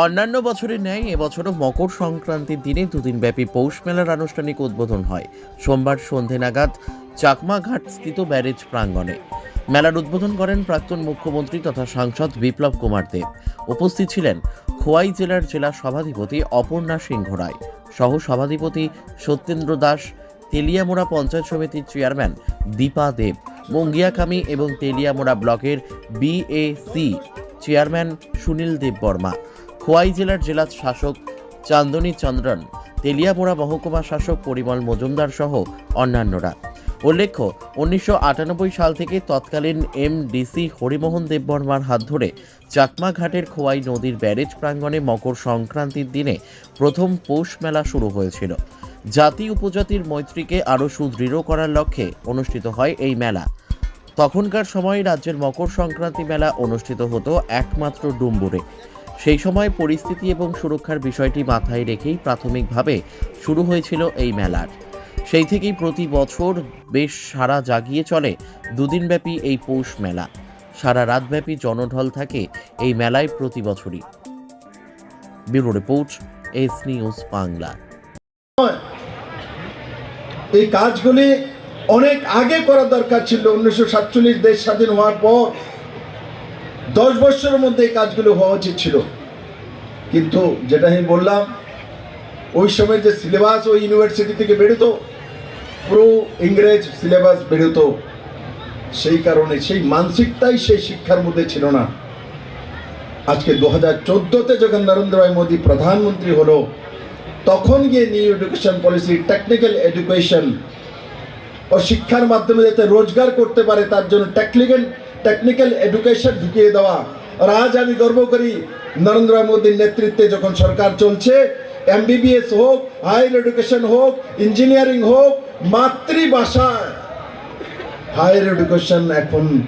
অন্যান্য বছরের ন্যায় এবছরও মকর সংক্রান্তির দিনে দুদিন ব্যাপী পৌষ মেলার আনুষ্ঠানিক উদ্বোধন হয়। সোমবার সন্ধে নাগাদ চাকমাঘাট স্থিত ব্যারেজ প্রাঙ্গণে। মেলার উদ্বোধন করেন প্রাক্তন মুখ্যমন্ত্রী তথা সাংসদ বিপ্লব কুমার দেব। উপস্থিত ছিলেন খোয়াই জেলার জেলা সভাধিপতি অপর্ণা সিংহ রায়। সহ সভাধিপতি সত্যেন্দ্র দাস, তেলিয়ামোড়া পঞ্চায়েত সমিতির চেয়ারম্যান দীপা দেব, মঙ্গিয়াকামি এবং তেলিয়ামোড়া ব্লকের বিএসি চেয়ারম্যান সুনীল দেব বর্মা। খোয়াই জেলার জেলা শাসক চান্দনী চন্দ্রন, তেলিয়াপোড়া মহকুমা শাসক পরিমল মজুমদার সহ অন্যান্যরা। উল্লেখ্য, উনিশশো আটানব্বই সাল থেকে তৎকালীন এমডিসি হরিমোহন দেববর্মার হাত ধরে চাকমা ঘাটের খোয়াই নদীর ব্যারেজ প্রাঙ্গণে মকর সংক্রান্তির দিনে প্রথম পৌষ মেলা শুরু হয়েছিল। জাতি উপজাতির মৈত্রীকে আরও সুদৃঢ় করার লক্ষ্যে অনুষ্ঠিত হয় এই মেলা। তখনকার সময় রাজ্যের মকর সংক্রান্তি মেলা অনুষ্ঠিত হতো একমাত্র ডুম্বুরে সেই সময় পরিস্থিতি এবং সুরক্ষার বিষয়টি মাথায় রেখেই প্রাথমিকভাবে শুরু হয়েছিল এই মেলার। সেই থেকেই প্রতি বছর বেশ সারা জাগিয়ে চলে দুদিনব্যাপী এই পৌষ মেলা। সারা রাতব্যাপী জনঢল থাকে এই মেলায় প্রতি বছরই। Bureau report, S news Bangla. এই কাজগুলি অনেক আগে করা দরকার ছিল। উনিশশো সাতচল্লিশ দেশ স্বাধীন হওয়ার পর দশ বছরের মধ্যে এই কাজগুলো হওয়া উচিত ছিল। কিন্তু যেটা আমি বললাম, ওই সময় যে সিলেবাস ওই ইউনিভার্সিটি থেকে বেরোতো, পুরো ইংরেজ সিলেবাস বেরোতো। সেই কারণে সেই মানসিকতাই সেই শিক্ষার মধ্যে ছিল না। আজকে দু হাজার চোদ্দোতে যখন নরেন্দ্র ভাই মোদী প্রধানমন্ত্রী হলো, তখন গিয়ে new education policy technical education ও শিক্ষার মাধ্যমে যাতে রোজগার করতে পারে, তার জন্য টেকনিক্যাল টেকনিক্যাল এডুকেশন ঢুকিয়ে দেওয়া। আর আজ আমি গর্ব করি, নরেন্দ্র মোদীর নেতৃত্বে যখন সরকার চলছে এমবিবিএস হোক হায়ার এডুকেশন হোক ইঞ্জিনিয়ারিং হোক, মাতৃভাষায় হায়ার এডুকেশন এখন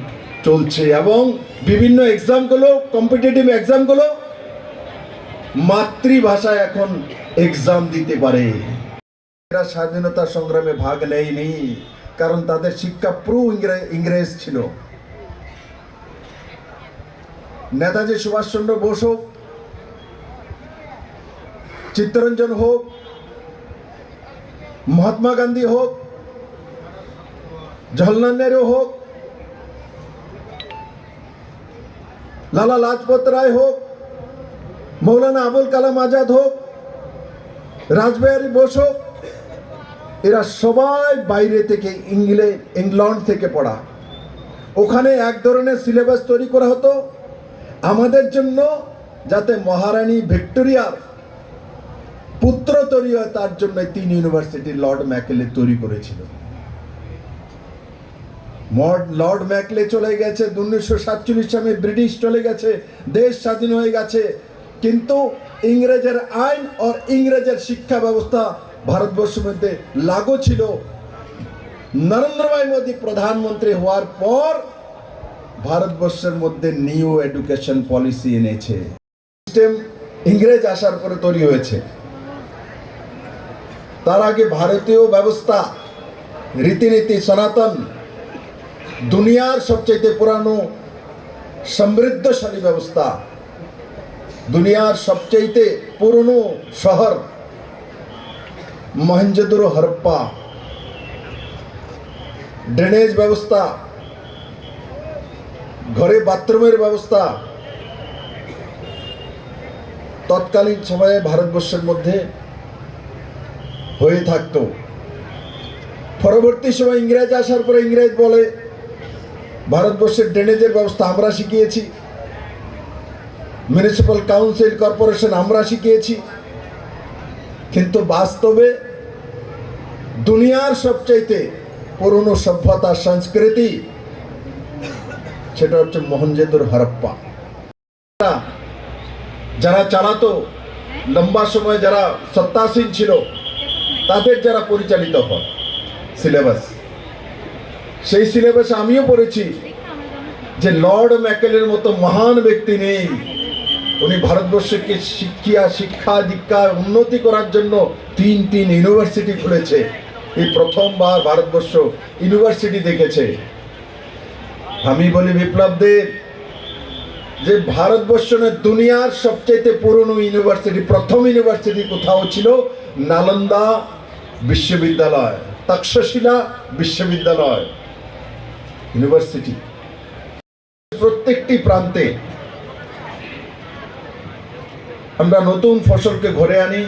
চলছে এবং বিভিন্ন এক্সামগুলো কম্পিটিটিভ এক্সামগুলো মাতৃভাষায় এখন এক্সাম দিতে পারে। এরা স্বাধীনতা সংগ্রামে ভাগ নেয়নি, কারণ তাদের শিক্ষা পুরো ইংরে- ইংরেজ ছিল। নেতাজি সুভাষচন্দ্র বোস হোক, চিত্তরঞ্জন হোক, মহাত্মা গান্ধী হোক, জওহরলাল নেহরু হোক, লালা লাজপত রায় হোক, মৌলানা আবুল কালাম আজাদ হোক, রাজবিহারী বোস হোক, এরা সবাই বাইরে থেকে ইংল্যান্ড ইংল্যান্ড থেকে পড়া। ওখানে এক ধরনের সিলেবাস তৈরি করা হতো। আমাদের জন্য যাতে মহারানী ভিক্টোরিয়ার পুত্র তৈরি হয়, তার জন্য তিন ইউনিভার্সিটি লর্ড ম্যাকেলে তৈরি করেছিল। লর্ড ম্যাকলে চলে গেছে, উনিশশো সাতচল্লিশ সালে ব্রিটিশ চলে গেছে, দেশ স্বাধীন হয়ে গেছে। কিন্তু ইংরেজের আইন আর ইংরেজের শিক্ষা ব্যবস্থা ভারতবর্ষের মধ্যে লাগু ছিল। নরেন্দ্র ভাই মোদী প্রধানমন্ত্রী হওয়ার পর ভারতবর্ষের মধ্যে নিউ এডুকেশন পলিসি এনেছে। সিস্টেম ইংরেজ আসার পরে তৈরি হয়েছে। তার আগে ভারতীয় ব্যবস্থা, রীতিনীতি, সনাতন, দুনিয়ার সবচেয়ে পুরানো সমৃদ্ধশালী ব্যবস্থা, দুনিয়ার সবচেয়ে পুরনো শহর, মহেঞ্জোদড়ো হরপ্পা। ড্রেনেজ ব্যবস্থা ঘরে বাথরুমের ব্যবস্থা। তৎকালীন সময়ে ভারতবর্ষের মধ্যে হয়ে থাকতো। পরবর্তী সময় ইংরেজ আসার পরে ইংরেজ বলে, ভারতবর্ষের ড্রেনেজের ব্যবস্থা আমরা শিখিয়েছি। মিউনিসিপ্যাল কাউন্সিল কর্পোরেশন আমরা শিখিয়েছি। কিন্তু বাস্তবে দুনিয়ার সবচাইতে পুরনো সভ্যতা, সংস্কৃতি সেটা হচ্ছে মোহনজেদুর হরপ্পা। যারা চালাতো, লম্বা সময় যারা সত্তাসীন ছিল, তাদের যারা পরিচালিত হয় সিলেবাস সেই সিলেবাস আমিও পড়েছি যে লর্ড ম্যাকেলের মতো মহান ব্যক্তি নেই। উনি ভারতবর্ষকে শিক্ষা শিক্ষা, দীক্ষা, উন্নতি করার জন্য তিন তিন ইউনিভার্সিটি খুলেছে। এই প্রথমবার ভারতবর্ষ ইউনিভার্সিটি দেখেছে। আমি বলি বিপ্লব দেব যে ভারতবর্ষের দুনিয়ার সবচাইতে পুরনো ইউনিভার্সিটি, প্রথম ইউনিভার্সিটি কোথাও ছিল? নালন্দা বিশ্ববিদ্যালয়, তক্ষশিলা বিশ্ববিদ্যালয়, ইউনিভার্সিটি। প্রত্যেকটি প্রান্তে আমরা নতুন ফসলকে ঘরে আনি।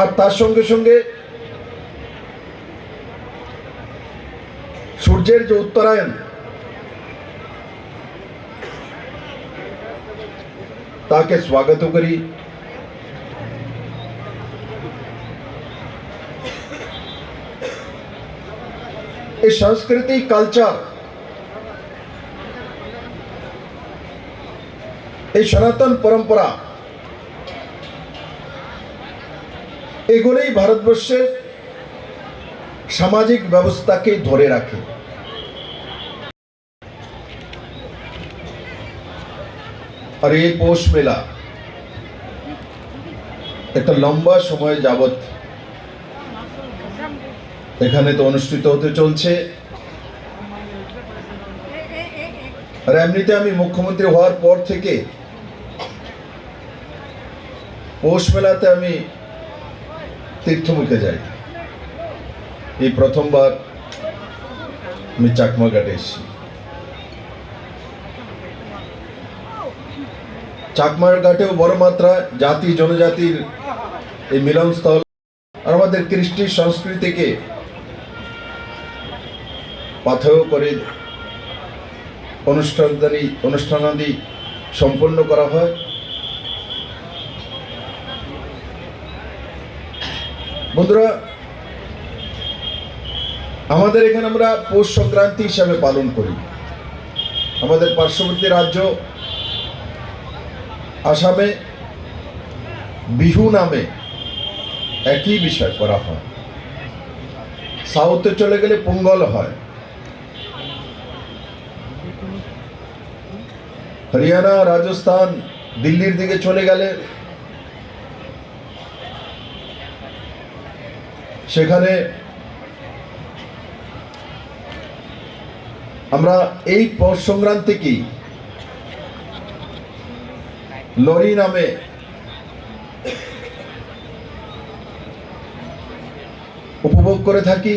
আর তার সঙ্গে সঙ্গে সূর্যের যে উত্তরায়ণ, তাকে স্বাগত করি। এই সংস্কৃতি কালচার, এই সনাতন পরম্পরা, এগুলোই ভারতবর্ষের সামাজিক ব্যবস্থাকে ধরে রাখে। আর এই পৌষ মেলা একটা লম্বা সময় যাবত এখানে তো অনুষ্ঠিত হতে চলছে। আর এমনিতে আমি মুখ্যমন্ত্রী হওয়ার পর থেকে পৌষ মেলাতে আমি তীর্থমুখে যাই। এই প্রথমবার আমি চাকমা ঘাটে এসেছি। চাকমার ঘাটেও বড় মাত্রা জাতি, জনজাতির এই মিলনস্থল আর আমাদের কৃষ্টি সংস্কৃতিকে পাথেয় করে অনুষ্ঠানাদি অনুষ্ঠানাদি সম্পন্ন করা হয়। বন্ধুরা, আমাদের এখানে আমরা পৌষ সংক্রান্তি হিসাবে পালন করি। আমাদের পার্শ্ববর্তী রাজ্য আসামে বিহু নামে একই বিষয় করা হয়। সাউথে চলে গেলে পোঙ্গল হয়। হরিয়ানা, রাজস্থান, দিল্লির দিকে চলে গেলে সেখানে আমরা এই পৌষ সংক্রান্তিকেই লরি নামে। উপভোগ করে থাকি।